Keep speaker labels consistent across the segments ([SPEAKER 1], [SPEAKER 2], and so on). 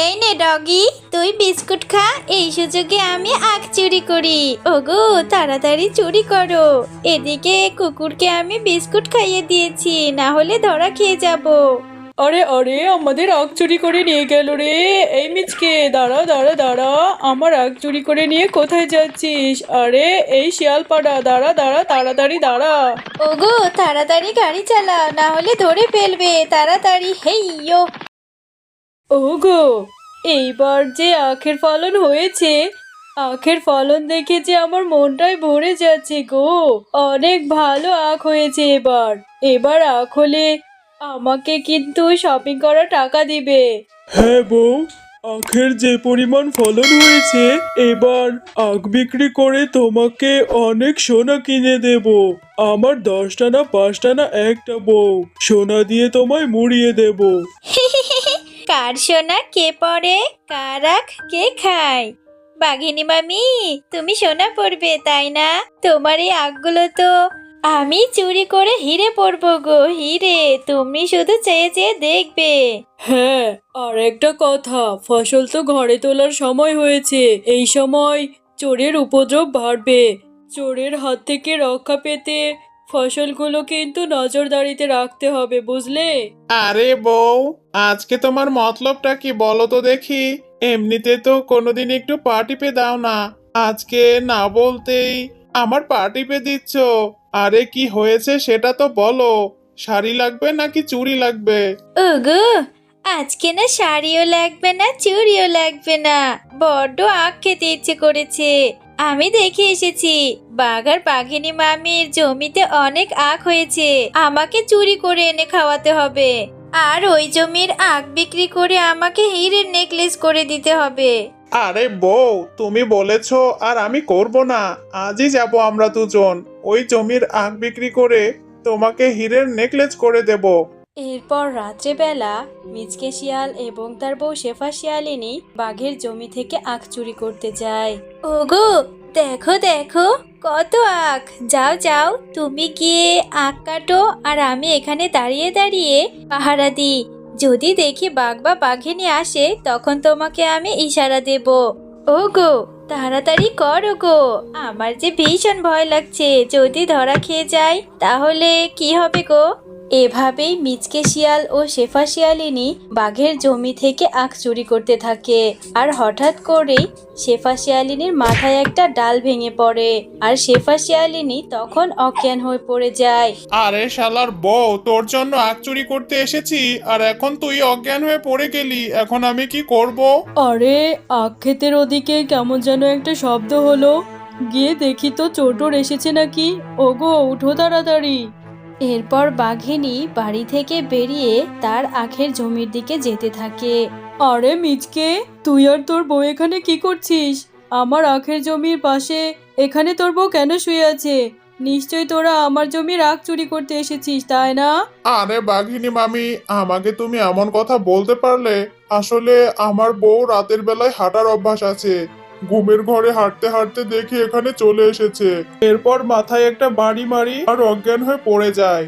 [SPEAKER 1] এই নে ডগি তুই বিস্কুট খা এই সুযোগে আমি আখ চুরি করি। ওগো তাড়াতাড়ি চুরি করো। এদিকে কুকুরকে আমি বিস্কুট খাইয়ে দিয়েছি না হলে ধরা খেয়ে যাব।
[SPEAKER 2] আরে আরে আমাদের আগ চুরি করে নিয়ে গেল রে। এই মিচকে দাঁড়া দাঁড়া দাঁড়া আমার আগ চুরি করে নিয়ে কোথায় যাচ্ছিস? আরে এই শিয়ালপাড়া দাঁড়া দাঁড়া তাড়াতাড়ি দাঁড়া।
[SPEAKER 1] ওগো তাড়াতাড়ি গাড়ি চালা না হলে ধরে ফেলবে তাড়াতাড়ি হেইয়ো
[SPEAKER 2] ওগো, এইবার যে আখের ফলন হয়েছে, আখের ফলন দেখে যে আমার মনটাই ভরে যাচ্ছে গো। অনেক ভালো আখ হয়েছে এবার। এবার আখ হলে আমাকে কিন্তু শপিং করার টাকা দিবে।
[SPEAKER 3] হ্যাঁ বউ, আখের যে পরিমাণ ফলন হয়েছে, এবার আখ বিক্রি করে তোমাকে অনেক সোনা কিনে দেব। আমার দশটা না পাঁচটা না একটা বউ, সোনা দিয়ে তোমায় মুড়িয়ে দেব।
[SPEAKER 1] কার সোনা কে পরে? কার কে খায়? বাঘিনী মামি, তুমি সোনা পড়বে তাই না? তোমার এই আখগুলো তো আমি চুরি করে হিরে পড়ব গো, হিরে। তুমি শুধু চেয়ে চেয়ে দেখবে।
[SPEAKER 2] হ্যাঁ আর একটা কথা। ফসল তো ঘরে তোলার সময় হয়েছে। এই সময় চোরের উপদ্রব বাড়বে। চোরের হাত থেকে রক্ষা পেতে ফসলগুলো কিন্তু নজরদারিতে রাখতে হবে বুঝলে?
[SPEAKER 4] আরে বউ আজকে তোমার মতলবটা কি বলো তো দেখি? এমনিতে তো কোনোদিন একটু পা টিপে দাও না। আজকে না বলতেই আমার পা টিপে দিচ্ছ। আরে কি হয়েছে সেটা তো বলো। শাড়ি লাগবে নাকি চুড়ি লাগবে?
[SPEAKER 1] ওগো আজকে না শাড়িও লাগবে না চুড়িও লাগবে না। বড্ড আখ খেতে ইচ্ছে করেছে। আমি দেখে এসেছি। বাঘার বাঘিনী মামির জমিতে অনেক আখ হয়েছে। আমাকে চুরি করে এনে খাওয়াতে হবে। আর ওই জমির আখ বিক্রি করে আমাকে হিরের নেকলেস করে দিতে হবে।
[SPEAKER 4] আরে বউ তুমি বলেছ আর আমি করব না। আজই যাব আমরা দুজন। ওই জমির আখ বিক্রি করে তোমাকে হীরের নেকলেস করে দেব।
[SPEAKER 2] এরপর রাত্রেবেলা মিচকে শিয়াল এবং তার বউ শেফা শিয়ালিনী বাঘের জমি থেকে আখ চুরি করতে যায়।
[SPEAKER 1] ওগো দেখো দেখো, কত আখ। যাও যাও, তুমি গিয়ে আখ কাটো আর আমি এখানে দাঁড়িয়ে দাঁড়িয়ে পাহারা দিই। যদি দেখি বাঘ বা বাঘিনী আসে, তখন তোমাকে আমি ইশারা দেব। ও গো তাড়াতাড়ি করো গো আমার যে ভীষণ ভয় লাগছে। যদি ধরা খেয়ে যায় তাহলে কি হবে গো? এভাবেই মিচকে শিয়াল ও শেফা শিয়ালিনী বাঘের জমি থেকে আখ চুরি করতে থাকে। আর হঠাৎ করেই শেফা শিয়ালিনীর মাথায় একটা ডাল ভেঙে পড়ে। আর শেফা শিয়ালিনী তখন অজ্ঞান হয়ে পড়ে যায়।
[SPEAKER 4] আরে শালার বউ তোর জন্য আখ চুরি করতে এসেছি আর এখন তুই অজ্ঞান হয়ে পড়ে গেলি এখন আমি কি করব?
[SPEAKER 2] আরে আখ ক্ষেতের ওদিকে কেমন যেন একটা শব্দ হলো। গিয়ে দেখি তো চোটর এসেছে নাকি। ওগো উঠো তাড়াতাড়ি।
[SPEAKER 1] এরপর বাঘিনী বাড়ি থেকে বেরিয়ে তার আখের জমির দিকে যেতে থাকে।
[SPEAKER 2] আরে মিচকে তুই আর তোর বউ এখানে কি করছিস? আমার আখের জমির পাশে এখানে তোর বউ কেন শুয়ে আছে? নিশ্চয়ই তোরা আমার জমির আখ চুরি করতে এসেছিস তাই না?
[SPEAKER 4] আরে বাঘিনী মামি আমাকে তুমি এমন কথা বলতে পারলে? আসলে আমার বউ রাতের বেলায় হাঁটার অভ্যাস আছে। ঘুমের ঘরে হাঁটতে হাঁটতে দেখি এখানে চলে এসেছে। এরপর মাথায় একটা বাড়ি মারি আর অজ্ঞান হয়ে পড়ে যায়।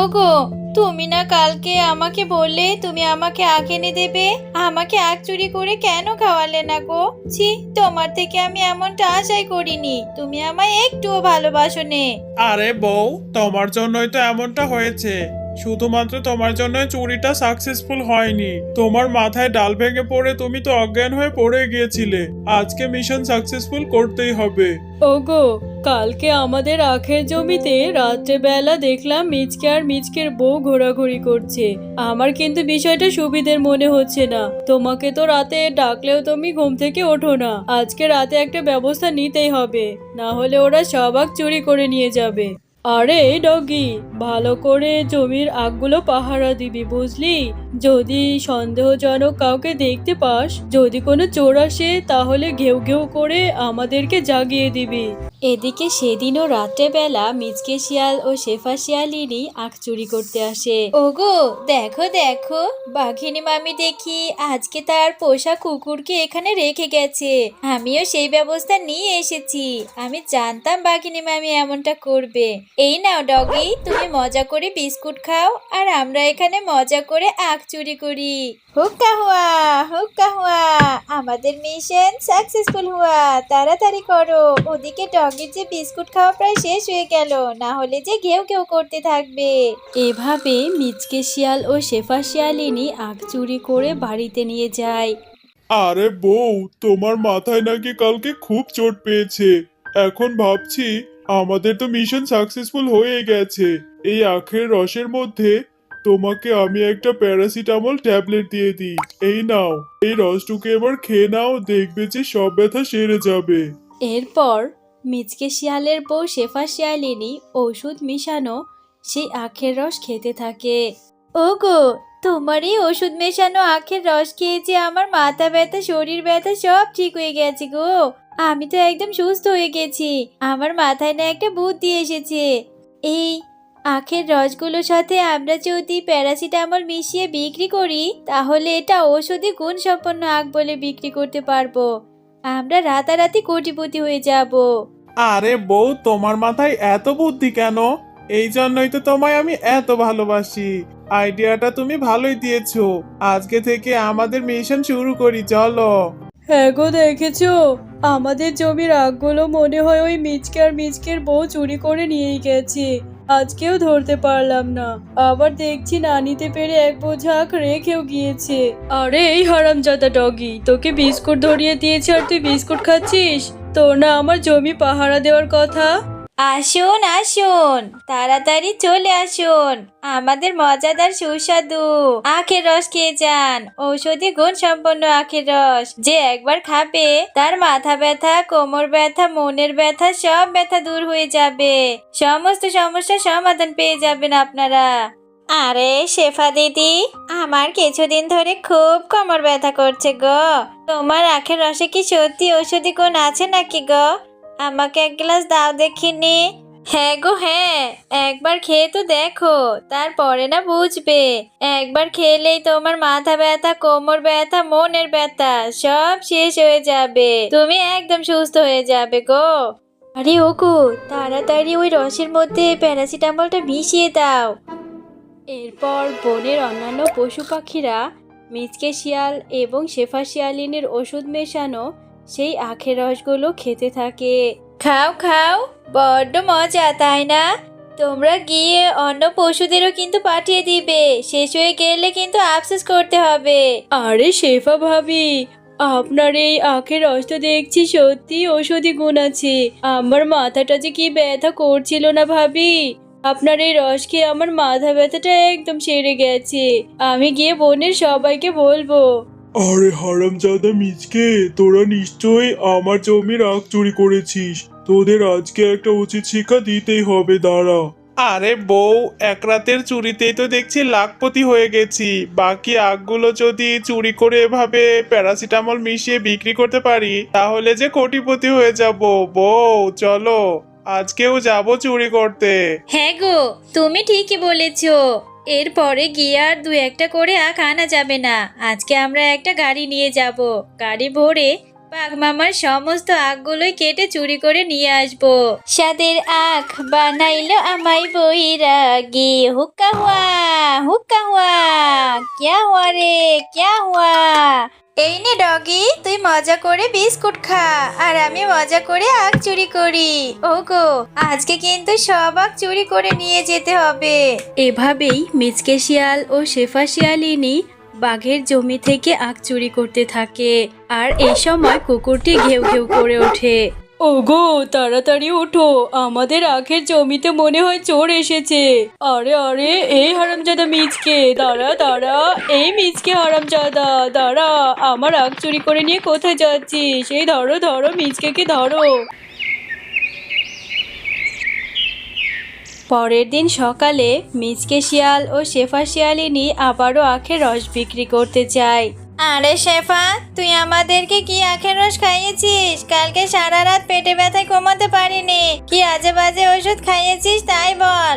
[SPEAKER 1] ওগো তুমি না কালকে আমাকে বললে তুমি আমাকে আখ এনে দেবে? আমাকে আখ চুরি করে কেন খাওয়ালে না গো? ছি তোমার থেকে আমি এমনটা আশাই করিনি। তুমি আমায় একটুও ভালোবাসো নে
[SPEAKER 4] আরে বউ তোমার জন্যই তো এমনটা হয়েছে। শুধুমাত্র তোমার জন্য চুরিটা সাকসেসফুল হয়নি। তোমার মাথায় ডাল ভেঙে পড়ে তুমি তো অজ্ঞান হয়ে পড়ে গিয়েছিলে। আজকে মিশন সাকসেসফুল করতেই হবে।
[SPEAKER 2] ওগো, কালকে আমাদের আখের জমিতে রাত্রেবেলা দেখলাম মিচকে আর মিচকের বউ ঘোরাঘুরি করছে। আমার কিন্তু বিষয়টা সুবিধের মনে হচ্ছে না। তোমাকে তো রাতে ডাকলেও তুমি ঘুম থেকে ওঠো না। আজকে রাতে একটা ব্যবস্থা নিতেই হবে। না হলে ওরা সব আখ চুরি করে নিয়ে যাবে। আরে ডগি, ভালো করে জমির আগগুলো পাহারা দিবি বুঝলি? যদি সন্দেহজনক কাউকে দেখতে পাস, যদি কোনো চোর আসে তাহলে ঘেউ ঘেউ করে আমাদেরকে জাগিয়ে দিবি। এদিকে সেদিনও রাত্রেবেলা মিচকে শিয়াল ও শেফা শিয়ালিনী আখ চুরি করতে আসে।
[SPEAKER 1] ওগো, দেখো দেখো। বাঘিনী মামি দেখি, আজকে তার পোষা কুকুরকে এখানে রেখে গেছে। আমিও সেই ব্যবস্থা নিয়ে এসেছি। আমি জানতাম বাঘিনী মামি এমনটা করবে। এই নাও ডগি, তুমি মজা করে বিস্কুট খাও, আর আমরা এখানে মজা করে আখ চুরি করি। হুক্কা হুয়া হুক্কা হুয়া। আমাদের মিশন সাকসেসফুল হুয়া। তাড়াতাড়ি করো। ওদিকে ডগির যে বিস্কুট খাওয়া প্রায় শেষ হয়ে গেল না হলে যে ঘেউ ঘেউ করতে থাকবে।
[SPEAKER 2] এভাবে মিচকে শিয়াল ও শেফা শিয়ালিনী আখ চুরি করে বাড়িতে নিয়ে যায়।
[SPEAKER 3] আরে বউ তোমার মাথায় নাকি কালকে খুব চোট পেয়েছে। এখন ভাবছি আমাদের তো মিশন সাকসেসফুল হয়ে গেছে। এই আখের রসের মধ্যে তোমাকে আমি একটা প্যারাসিটামল ট্যাবলেট দিয়ে দিই। এই নাও এই রসটুকে এবার খেয়ে নাও দেখবে যে সব ব্যথা সেরে যাবে।
[SPEAKER 2] এরপর মিচকে শিয়ালের বউ শেফা শিয়ালিনী ওষুধ মিশানো, সেই আখের রস খেতে থাকে।
[SPEAKER 1] ওগো, তোমার এই ওষুধ মেশানো আখের রস খেয়ে যে আমার মাথা ব্যথা, শরীর ব্যথা সব ঠিক হয়ে গেছে গো। আমি তো একদম সুস্থ হয়ে গেছি। আমার মাথায় না একটা বুদ্ধি এসেছে। এই আখের রসগুলোর সাথে আমরা যদি প্যারাসিটামল মিশিয়ে বিক্রি করি, তাহলে এটা ঔষধি গুণ সম্পন্ন আখ বলে বিক্রি করতে পারব। আমরা রাতারাতি কোটিপতি হয়ে যাব।
[SPEAKER 4] আরে বউ তোমার মাথায় এত বুদ্ধি কেন? এই জন্যই তো তোমায় আমি এত ভালোবাসি। আইডিয়াটা তুমি ভালোই দিয়েছ। আজকে থেকে আমাদের মিশন শুরু করি চলো।
[SPEAKER 2] হ্যাঁ গো দেখেছ? আমাদের জমির আগগুলো মনে হয় ওই মিচকে আর মিচকের বউ চুরি করে নিয়েই গেছে। আজকেও ধরতে পারলাম না। আবার দেখছি না নিতে পেরে এক বোঝা আখ রেখেও গিয়েছে। আরে, এই হারামজাদা ডগি, তোকে বিস্কুট ধরিয়ে দিয়েছে আর তুই বিস্কুট খাচ্ছিস? তো না আমার জমি পাহারা দেওয়ার কথা?
[SPEAKER 1] আসুন আসুন, তাড়াতাড়ি চলে আসুন। আমাদের মজাদার সুস্বাদু আখের রস খেয়ে যান। ঔষধি গুণ সম্পন্ন আখের রস। যে একবার খাবে, তার মাথা ব্যথা, কোমর ব্যথা, মনের ব্যথা, সব ব্যথা দূর হয়ে যাবে। সমস্ত সমস্যার সমাধান পেয়ে যাবেন আপনারা। আরে, শেফা দিদি, আমার কিছুদিন ধরে খুব কোমর ব্যথা করছে গো। তোমার আখের রসে কি সত্যি ঔষধি গুণ আছে নাকি গো? আমাকে এক গ্লাস দাও দেখিনি। হ্যাঁ গো হ্যাঁ একবার খেয়ে তো দেখো, তারপরে না বুঝবে। একবার খেলেই তোমার মাথা ব্যথা, কোমর ব্যথা, মনের ব্যথা, সব শেষ হয়ে যাবে। তুমি একদম সুস্থ হয়ে যাবে গো। আরে ওগো, তাড়াতাড়ি ওই রসের মধ্যে প্যারাসিটামলটা মিশিয়ে দাও।
[SPEAKER 2] এরপর বনের অন্যান্য পশু পাখিরা মিচকে শিয়াল এবং শেফা শিয়ালিনের ওষুধ মেশানো সেই আখের রসগুলো খেতে থাকে।
[SPEAKER 1] খাও খাও, বড্ড মজা, তাই না? তোমরা গিয়ে অন্য পশুদেরও কিন্তু পাঠিয়ে দিবে। শেষ হয়ে গেলে কিন্তু আফসোস করতে হবে।
[SPEAKER 2] আরে শেফা ভাবি, আপনার এই আখের রস তো দেখছি সত্যি ঔষধি গুণ আছে। আমার মাথাটা যে কি ব্যথা করছিল না ভাবি? আপনার এই রস খেয়ে আমার মাথা ব্যথাটা একদম সেরে গেছে। আমি গিয়ে বোনের সবাইকে বলব।
[SPEAKER 3] আরে হারামজাদা মিচকে তোরা নিশ্চয়ই আমার জমির আখ চুরি করেছিস। তোদের আজকে একটা উচিত শিক্ষা দিতেই হবে দাঁড়া।
[SPEAKER 4] আরে বউ এক রাতের চুরিতেই তো দেখছি লাখপতি হয়ে গেছি। বাকি আগগুলো যদি চুরি করে এভাবে প্যারাসিটামল মিশিয়ে বিক্রি করতে পারি তাহলে যে কোটিপতি হয়ে যাব। বউ চলো আজকেও যাব চুরি করতে।
[SPEAKER 1] হ্যাঁ গো তুমি ঠিকই বলেছ। এরপরে গিয়ে আর দু একটা করে আখ আনা যাবে না। আজকে আমরা একটা গাড়ি নিয়ে যাব। গাড়ি ভরে মামার সমস্ত আখগুলোই কেটে চুরি করে নিয়ে আসব। সাদের আখ বানাইলো বইরা বইরাগি হুক্কা হুয়া হুক্কা হুয়া ক্যা হুয়া রে, ক্যা হুয়া। এই নে ডগি, তুই মজা করে বিস্কুট খা, আর আমি মজা করে আখ চুরি করি। ওগো, আজকে কিন্তু সব আখ চুরি করে নিয়ে যেতে হবে।
[SPEAKER 2] এভাবেই মিচকে শিয়াল ও শেফা শিয়ালিনী বাঘের জমি থেকে আখ চুরি করতে থাকে, আর এই সময় কুকুরটি ঘেউ ঘেউ করে ওঠে। ওগো, তাড়াতাড়ি ওঠো। আমাদের আখের জমিতে মনে হয় চোর এসেছে। আরে আরে, এই হারামজাদা মিচকে দাঁড়া দাঁড়া, এই মিচকে হারামজাদা, দাঁড়া, আমার আখ চুরি করে নিয়ে কোথায় যাচ্ছিস? সেই ধরো ধরো মিচকে ধরো। পরের দিন সকালে মিচকে শিয়াল ও শেফা শিয়ালিনী আবারও আখের রস বিক্রি করতে যায়
[SPEAKER 1] আরে শেফা তুই আমাদেরকে কি আখের রস খাইয়েছিস? কালকে সারা রাত পেটে ব্যথায় ঘুমাতে পারিনি। কি আজে বাজে ওষুধ খাইয়েছিস তাই বল।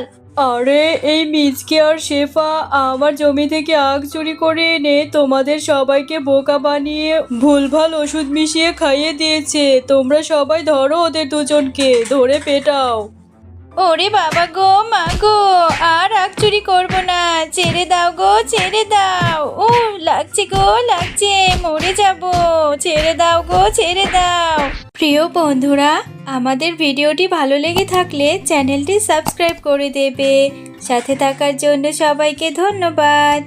[SPEAKER 2] আরে এই মিজকে আর শেফা আমার জমি থেকে আখ চুরি করে এনে তোমাদের সবাইকে বোকা বানিয়ে ভুলভাল ওষুধ মিশিয়ে খাইয়ে দিয়েছে। তোমরা সবাই ধরো ওদের দুজনকে ধরে পেটাও।
[SPEAKER 1] ওরে বাবা গো মা গো আর আগ চুরি করব না। ছেড়ে দাও গো, ছেড়ে দাও। ও, লাগছে গো, লাগছে, মরে যাব। ছেড়ে দাও গো, ছেড়ে দাও। প্রিয় বন্ধুরা, আমাদের ভিডিওটি ভালো লেগে থাকলে চ্যানেলটি সাবস্ক্রাইব করে দেবে। সাথে থাকার জন্য সবাইকে ধন্যবাদ।